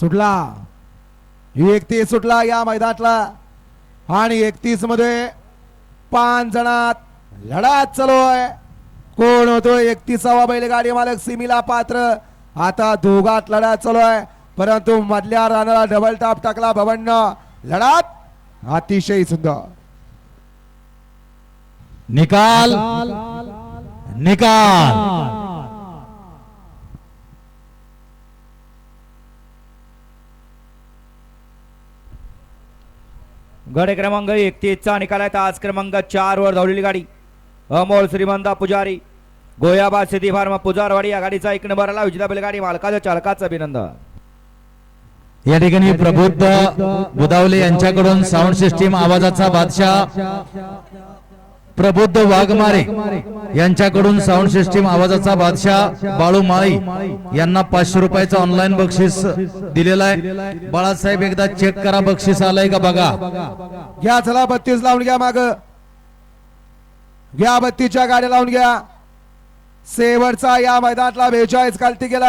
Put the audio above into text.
सुटला. एकतीस सुटला या मैदानातला. आणि एकतीसमध्ये पाच जणात लढा चालू आहे कोण होतो एकतीसावा बैलगाडी मालक सिमीला पात्र. आता दोघात लढा चालू आहे परंतु मधल्या रानाला डबल टाप टाकला भवन्न. लढात अतिशय सुंदर. निकाल. निकाल. गड क्रमांक एकतीसचा निकाल आहे. आज क्रमांक चार वर धावलेली गाडी. अमोल श्रीमंता पुजारी. गोयाबा सिद्धी फार्म पुजारवाडी या गाडीचा एक नंबर आला. विजेता बैलगाडी मालकाच्या चालकाचं अभिनंदन. या ठिकाणी प्रबुद्ध बुदावले यांच्याकडून साऊंड सिस्टीम आवाजाचा बादशाह. प्रबुद्ध वाघमारे यांच्याकडून साऊंड सिस्टीम आवाजाचा बादशाह बाळू माळी यांना पाचशे रुपयाचं ऑनलाईन बक्षीस दिलेलं आहे. बाळासाहेब एकदा चेक करा बक्षीस आलंय का बघा. घ्या चला बत्तीस लावून घ्या माग. घ्या बत्तीसच्या गाड्या लावून घ्या. शेवटचा या मैदानातला बेचाळीस कालती गेला.